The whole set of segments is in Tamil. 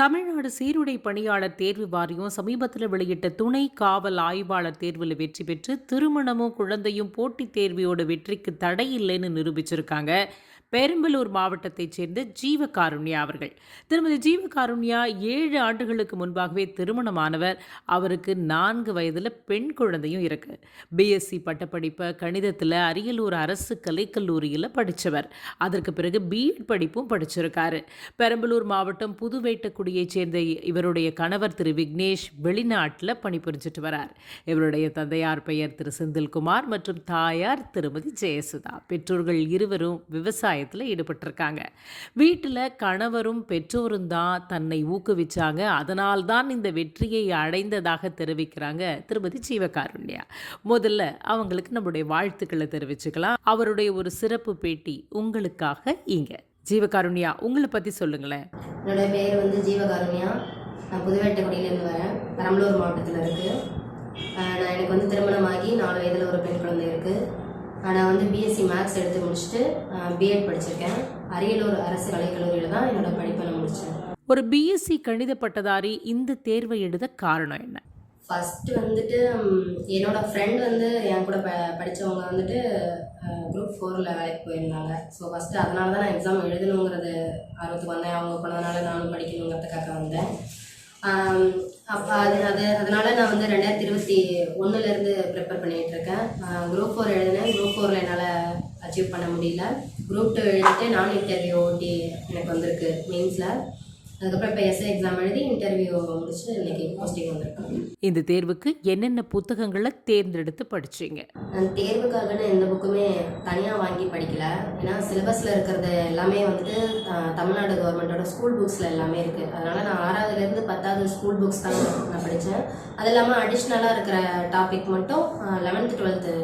தமிழ்நாடு சீருடை பணியாளர் தேர்வு வாரியம் சமீபத்தில் வெளியிட்ட துணை காவல் ஆய்வாளர் தேர்வில் வெற்றி பெற்று திருமணமும் குழந்தையும் போட்டித் தேர்வியோட வெற்றிக்கு தடை இல்லைன்னு நிரூபிச்சிருக்காங்க. பெரம்பலூர் மாவட்டத்தைச் சேர்ந்த ஜீவகாருண்யா அவர்கள். திருமதி ஜீவகாருண்யா ஏழு ஆண்டுகளுக்கு முன்பாகவே திருமணமானவர். அவருக்கு நான்கு வயதில் பெண் குழந்தையும் இருக்கு. பிஎஸ்சி பட்டப்படிப்பை கணிதத்தில் அரியலூர் அரசு கலைக்கல்லூரியில் படித்தவர் அதற்கு பிறகு பிஎட் படிப்பும் படிச்சிருக்காரு. பெரம்பலூர் மாவட்டம் புதுவேட்டக்குடியைச் சேர்ந்த இவருடைய கணவர் திரு விக்னேஷ் வெளிநாட்டில் பணிபுரிஞ்சிட்டு வரார். இவருடைய தந்தையார் பெயர் திரு செந்தில்குமார் மற்றும் தாயார் திருமதி ஜெயசுதா. பெற்றோர்கள் இருவரும் விவசாயத்தில் ஈடுபட்டிருக்காங்க. வீட்டில் கணவரும் பெற்றோரும் தான் தன்னை ஊக்குவிச்சாங்க. அதனால்தான் இந்த வெற்றியை அடைந்ததாக தெரிவிக்கிறாங்க திருமதி ஜீவகாருண்யா முதல்ல அவங்களுக்கு நம்முடைய வாழ்த்துக்களை தெரிவிச்சுக்கலாம். அவருடைய ஒரு சிறப்பு பேட்டி உங்களுக்காக இங்க. ஜீவகாருண்யா உங்களை பத்தி சொல்லுங்களேன். என்னோட பேர் வந்து ஜீவகாருண்யா நான் புதுவேட்டைக்குடியிலேருந்து வரேன். பெரம்பலூர் மாவட்டத்தில் இருக்குது நான் எனக்கு வந்து திருமணமாகி நாலு வயதில் ஒரு பெண் குழந்தை இருக்குது நான் வந்து பிஎஸ்சி மேக்ஸ் எடுத்து முடிச்சுட்டு பிஎட் படிச்சிருக்கேன். அரியலூர் அரசு கலைக்கல்லூரியில் தான் என்னோட படிப்பை நான் முடித்தேன் ஒரு பிஎஸ்சி கணித பட்டதாரி இந்த தேர்வை எழுத காரணம் என்ன? ஃபஸ்ட்டு வந்துட்டு ம், என்னோட ஃப்ரெண்ட் வந்து என் கூட ப படித்தவங்க வந்துட்டு குரூப் ஃபோரில் வேலைக்கு போயிருந்தாங்க. ஸோ ஃபஸ்ட்டு அதனால தான் நான் எக்ஸாம் எழுதணுங்கிறது ஆர்வத்துக்கு வந்தேன். அவங்க போனதுனால நானும் படிக்கணுங்கிறதுக்காக வந்தேன். அது அது அதனால் நான் வந்து ரெண்டாயிரத்தி இருபத்தி ஒன்றுலேருந்து ப்ரிப்பேர் பண்ணிகிட்டு இருக்கேன். குரூப் ஃபோர் எழுதினேன். குரூப் ஃபோரில் என்னால் அச்சீவ் பண்ண முடியல. குரூப் டூ எழுதிட்டு நான் இன்டர்வியூ ஓட்டி எனக்கு வந்திருக்கு மெயின்ஸில் அதுக்கப்புறம் இப்போ எஸ்ஏ எக்ஸாம் எழுதி இன்டர்வியூ முடிச்சு இன்னைக்கு போஸ்டிங் வந்திருக்கேன் இந்த தேர்வுக்கு என்னென்ன புத்தகங்களை தேர்ந்தெடுத்து படிச்சீங்க? நான் தேர்வுக்காகன்னு எந்த புக்குமே தனியாக வாங்கி படிக்கல. ஏன்னா சிலபஸில் இருக்கிறது எல்லாமே வந்துட்டு தமிழ்நாடு கவர்மெண்ட்டோட ஸ்கூல் புக்ஸில் எல்லாமே இருக்குது அதனால் நான் ஆறாவதுலேருந்து பத்தாவது ஸ்கூல் புக்ஸ் தான் நான் படித்தேன் அது இல்லாமல் அடிஷ்னலாக இருக்கிற டாபிக் மட்டும் லெவன்த்து டுவெல்த்து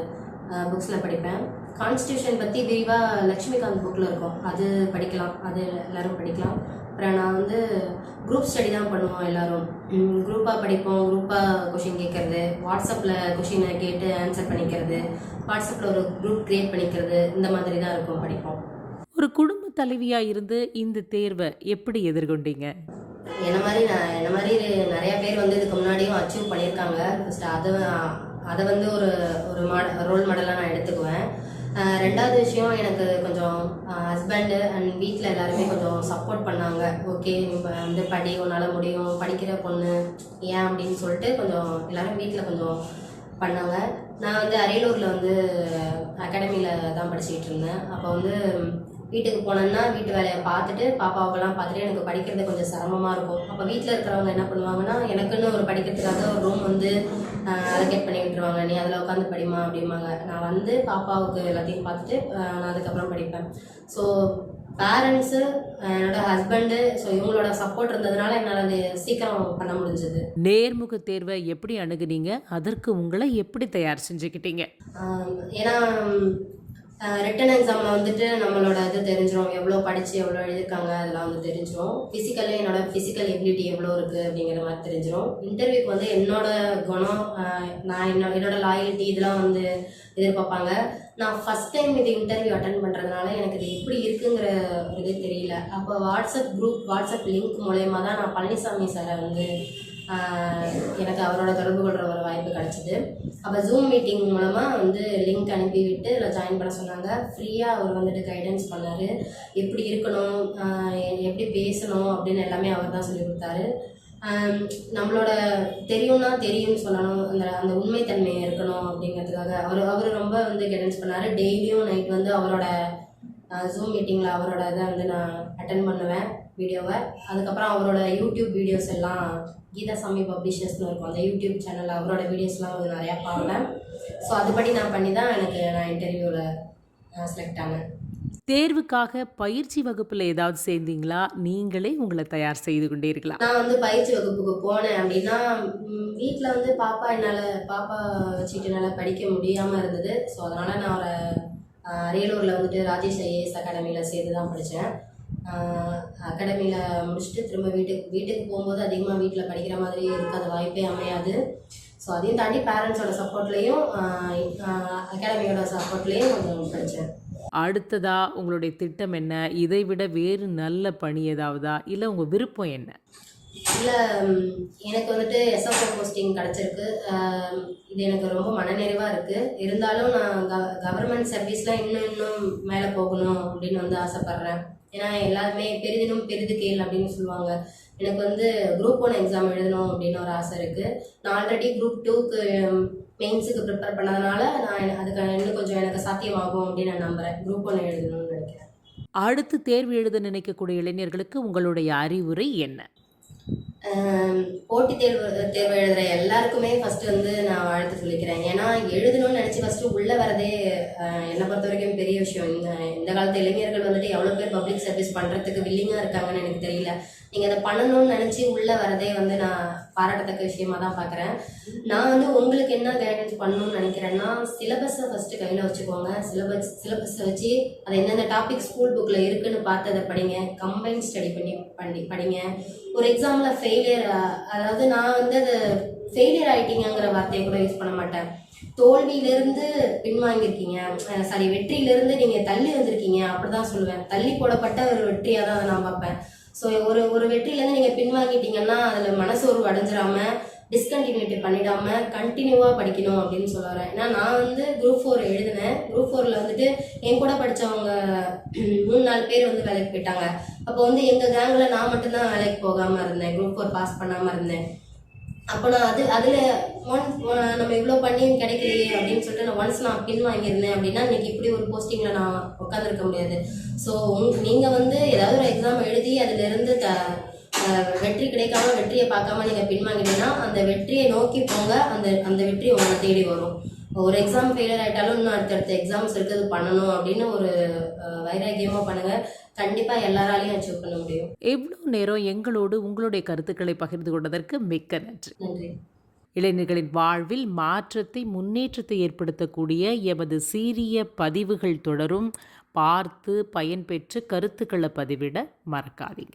புக்ஸில் படிப்பேன். கான்ஸ்டியூஷன் பற்றி விரிவாக லக்ஷ்மிகாந்த் புக்கில் இருக்கும். அது படிக்கலாம். அது எல்லாரும் படிக்கலாம். அப்புறம் நான் வந்து குரூப் ஸ்டடி தான் பண்ணுவோம் எல்லாரும். குரூப்பாக படிப்போம். குரூப்பாக கொஷின் கேட்கறது. வாட்ஸ்அப்பில் கொஷினை கேட்டு ஆன்சர் பண்ணிக்கிறது. வாட்ஸ்அப்பில் ஒரு குரூப் க்ரியேட் பண்ணிக்கிறது. இந்த மாதிரி தான் இருக்கும் படிப்போம். ஒரு குடும்ப தலைவியா இருந்து இந்த தேர்வை எப்படி எதிர்கொண்டீங்க? என்ன மாதிரி நான் என்ன மாதிரி நிறைய பேர் வந்து இதுக்கு முன்னாடியும் அச்சீவ் பண்ணியிருக்காங்க. ஃபஸ்ட்டு அதை அதை வந்து ஒரு ஒரு மாட ரோல் மாடலாக நான் எடுத்துக்குவேன். ரெண்டாவது விஷயம் எனக்கு கொஞ்சம் ஹஸ்பண்டு அண்ட் வீட்டில் எல்லாருமே கொஞ்சம் சப்போர்ட் பண்ணாங்க. ஓகே இப்போ வந்து படி உன்னால் முடியும். படிக்கிற பொண்ணு ஏன் அப்படின்னு சொல்லிட்டு கொஞ்சம் எல்லாரும் வீட்டில் கொஞ்சம் பண்ணாங்க. நான் வந்து அரியலூரில் வந்து அகாடமியில் தான் படிச்சுக்கிட்டு இருந்தேன். அப்போ வந்து வீட்டுக்கு போனேன்னா வீட்டு வேலையை பார்த்துட்டு பாப்பாவுக்கெல்லாம் பார்த்துட்டு எனக்கு படிக்கிறது கொஞ்சம் சிரமமாக இருக்கும். அப்போ வீட்டில் இருக்கிறவங்க என்ன பண்ணுவாங்கன்னா எனக்குன்னு ஒரு படிக்கிறதுக்காக ஒரு ரூம் வந்து அலோகேட் பண்ணி விட்டுருவாங்க. நீ அதில் உட்காந்து படிமா அப்படிம்பாங்க. நான் வந்து பாப்பாவுக்கு எல்லாத்தையும் பார்த்துட்டு நான் அதுக்கப்புறம் படிப்பேன். ஸோ பேரண்ட்ஸு என்னோட ஹஸ்பண்டு ஸோ இவங்களோட சப்போர்ட் இருந்ததுனால என்னால் அது சீக்கிரம் பண்ண முடிஞ்சது. நேர்முக தேர்வை எப்படி அணுகுனீங்க? அதற்கு உங்களை எப்படி தயார் செஞ்சுக்கிட்டீங்க? ஏன்னா ரிட்டன் எக்ஸாமில் வந்துட்டு நம்மளோட இது தெரிஞ்சிடும் எவ்வளோ படித்து எவ்வளோ எழுதியிருக்காங்க அதெல்லாம் வந்து தெரிஞ்சிடும் ஃபிசிக்கலி என்னோட ஃபிசிக்கல் எபிலிட்டி எவ்வளோ இருக்குது அப்படிங்கிற மாதிரி தெரிஞ்சிடும் இன்டர்வியூக்கு வந்து என்னோட குணம் நான் என்னோட என்னோட லாயல்ட்டி இதெல்லாம் வந்து எதிர்பார்ப்பாங்க. நான் ஃபஸ்ட் டைம் இது இன்டர்வியூ அட்டன் பண்ணுறதுனால எனக்கு இது எப்படி இருக்குங்கிற இது தெரியல. அப்போ வாட்ஸ்அப் குரூப் வாட்ஸ்அப் லிங்க் மூலயமா தான் நான் பழனிசாமி சாரை வந்து எனக்கு அவரோட தொடர்பு கொள்கிற ஒரு வாய்ப்பு கிடச்சிது. அப்போ ஜூம் மீட்டிங் மூலமாக வந்து லிங்க் அனுப்பி விட்டு இதில் ஜாயின் பண்ண சொன்னாங்க. ஃப்ரீயாக அவர் வந்துட்டு கைடன்ஸ் பண்ணார். எப்படி இருக்கணும் எப்படி பேசணும் அப்படின்னு எல்லாமே அவர் தான் சொல்லி கொடுத்தாரு. நம்மளோட தெரியும்னா தெரியும்னு சொல்லணும். அந்த அந்த உண்மைத்தன்மை இருக்கணும் அப்படிங்கிறதுக்காக அவர் அவர் ரொம்ப வந்து கைடன்ஸ் பண்ணார். டெய்லியும் நைட் வந்து அவரோட ஜூம் மீட்டிங்கில் அவரோட இதை வந்து நான் அட்டன் பண்ணுவேன். வீடியோவை. அதுக்கப்புறம் அவரோட யூடியூப் வீடியோஸ் எல்லாம் கீதாசாமி பப்ளிஷர்ஸ்னு இருக்கும். அந்த யூடியூப் சேனல் அவரோட வீடியோஸ்லாம் வந்து நிறையா பார்ப்பேன். ஸோ அதுபடி நான் பண்ணி தான் எனக்கு நான் இன்டர்வியூவில் செலக்ட் ஆனேன். தேர்வுக்காக பயிற்சி வகுப்புல ஏதாவது சேர்ந்தீங்களா? நீங்களே உங்களை தயார் செய்து கொண்டீர்களா? நான் வந்து பயிற்சி வகுப்புக்கு போனேன் அப்படின்னா வீட்டில் வந்து பாப்பா என்னால் பாப்பா வச்சுட்டு என்னால் படிக்க முடியாமல் இருந்தது. ஸோ அதனால் நான் ஒரு அரியலூரில் வந்துட்டு ராஜேஷ் ஐஏஎஸ் அகாடமியில் சேர்ந்து தான் படித்தேன் அகாடமியில் முடிச்சுட்டு திரும்ப வீட்டுக்கு வீட்டுக்கு போகும்போது அதிகமாக வீட்டில் படிக்கிற மாதிரி இருக்காத வாய்ப்பே அமையாது. ஸோ அதையும் தாண்டி பேரண்ட்ஸோட சப்போர்ட்லேயும் அகாடமியோட சப்போர்ட்லேயும் கொஞ்சம் படித்தேன் அடுத்ததா உங்களுடைய திட்டம் என்ன? இதை விட வேறு நல்ல பணி ஏதாவதா? இல்லை உங்கள் விருப்பம் என்ன? இல்லை எனக்கு வந்துட்டு எஸ்எஃப்ஓ போஸ்டிங் கிடச்சிருக்கு. இது எனக்கு ரொம்ப மனநிறைவாக இருக்குது இருந்தாலும் நான் கவர்மெண்ட் சர்வீஸில் இன்னும் இன்னும் மேலே போகணும் அப்படின்னு வந்து ஆசைப்பட்றேன். ஏன்னா எல்லாருமே பெரிதினும் பெரிது கேள் அப்படின்னு சொல்லுவாங்க. எனக்கு வந்து குரூப் ஒன் எக்ஸாம் எழுதணும் அப்படின்னு ஒரு ஆசை இருக்குது நான் ஆல்ரெடி குரூப் டூக்கு மெயின்ஸுக்கு ப்ரிப்பேர் பண்ணதுனால நான் அதுக்கு இன்னும் கொஞ்சம் எனக்கு சாத்தியமாகும் அப்படின்னு நான் நம்புகிறேன் குரூப் ஒன் எழுதணும்னு நினைக்கிறேன். அடுத்து தேர்வு எழுத நினைக்கக்கூடிய இளைஞர்களுக்கு உங்களுடைய அறிவுரை என்ன? போட்டி தேர்வு தேர்வு எழுதுகிற எல்லாருக்குமே ஃபஸ்ட்டு வந்து நான் வாழ்த்து சொல்லிக்கிறேன். ஏன்னா எழுதணும்னு நினச்சி ஃபஸ்ட்டு உள்ளே வரதே என்னை பொறுத்த வரைக்கும் பெரிய விஷயம். இந்த இந்த காலத்து இளைஞர்கள் வந்துட்டு எவ்வளோ பேர் பப்ளிக் சர்வீஸ் பண்ணுறதுக்கு வில்லிங்காக இருக்காங்கன்னு எனக்கு தெரியல. நீங்கள் அதை பண்ணணும்னு நினச்சி உள்ளே வரதே வந்து நான் பாராட்டத்தக்க விஷயமா தான் பார்க்குறேன் நான் வந்து உங்களுக்கு என்ன கைடன்ஸ் பண்ணணும்னு நினைக்கிறேன்னா சிலபஸை ஃபஸ்ட்டு கையில் வச்சுக்கோங்க. சிலபஸ் சிலபஸை வச்சு அது எந்தெந்த டாபிக் ஸ்கூல் புக்கில் இருக்குன்னு பார்த்து அதை படிங்க. கம்பைன் ஸ்டடி பண்ணி பண்ணி படிங்க. ஒரு எக்ஸாமில் ஃபெயிலியர் அதாவது நான் வந்து அது ஃபெயிலியர் ஆகிட்டீங்கிற வார்த்தையை கூட யூஸ் பண்ண மாட்டேன். தோல்வியிலிருந்து பின்வாங்கியிருக்கீங்க. சாரி வெற்றியிலிருந்து நீங்கள் தள்ளி வந்திருக்கீங்க. அப்படி தான் சொல்லுவேன். தள்ளி போடப்பட்ட ஒரு வெற்றியாக தான் அதை நான் பார்ப்பேன். ஸோ ஒரு ஒரு வெற்றியிலேருந்து நீங்கள் பின்வாங்கிட்டீங்கன்னா அதில் மனசோர்வு அடைஞ்சிராம டிஸ்கண்டினியூட்டி பண்ணிடாம கண்டினியூவாக படிக்கணும் அப்படின்னு சொல்ல வரேன். ஏன்னா நான் வந்து குரூப் ஃபோர் எழுதினேன். குரூப் ஃபோரில் வந்துட்டு என் கூட படித்தவங்க மூணு நாலு பேர் வந்து வேலைக்கு போயிட்டாங்க. அப்போ வந்து எங்கள் கேங்கில் நான் மட்டும்தான் வேலைக்கு போகாமல் இருந்தேன். குரூப் ஃபோர் பாஸ் பண்ணாமல் இருந்தேன். அப்போ நான் அது அதில் ஒன் நம்ம இவ்வளோ பண்ணியும் கிடைக்கலையே அப்படின்னு சொல்லிட்டு நான் ஒன்ஸ் நான் பின் வாங்கியிருந்தேன் அப்படின்னா இன்னைக்கு இப்படி ஒரு போஸ்டிங்கில் நான் உட்காந்துருக்க முடியாது. ஸோ உங் நீங்கள் வந்து ஏதாவது ஒரு எக்ஸாம் எழுதி அதிலிருந்து த வெற்றி கிடைக்காம வெற்றியை பார்க்காம நீங்கள் பின்வாங்கிட்டீங்கன்னா அந்த வெற்றியை நோக்கி போங்க. அந்த அந்த வெற்றி உங்களை தேடி வரும். ஒரு எக்ஸாம் ஃபெயிலியர் ஆகிட்டாலும் இன்னும் அடுத்தடுத்த எக்ஸாம்ஸ் இருக்குது பண்ணணும் அப்படின்னு ஒரு வைராகியமாக பண்ணுங்கள் கண்டிப்பாக எல்லாராலையும் அச்சீவ் பண்ண முடியும். எவ்வளோ நேரம் எங்களோடு உங்களுடைய கருத்துக்களை பகிர்ந்து கொண்டதற்கு மிக்க நன்றி. நன்றி. இளைஞர்களின் வாழ்வில் மாற்றத்தை முன்னேற்றத்தை ஏற்படுத்தக்கூடிய எமது சீரிய பதிவுகள் தொடரும். பார்த்து பயன்பெற்று கருத்துக்களை பதிவிட மறக்காதீங்க.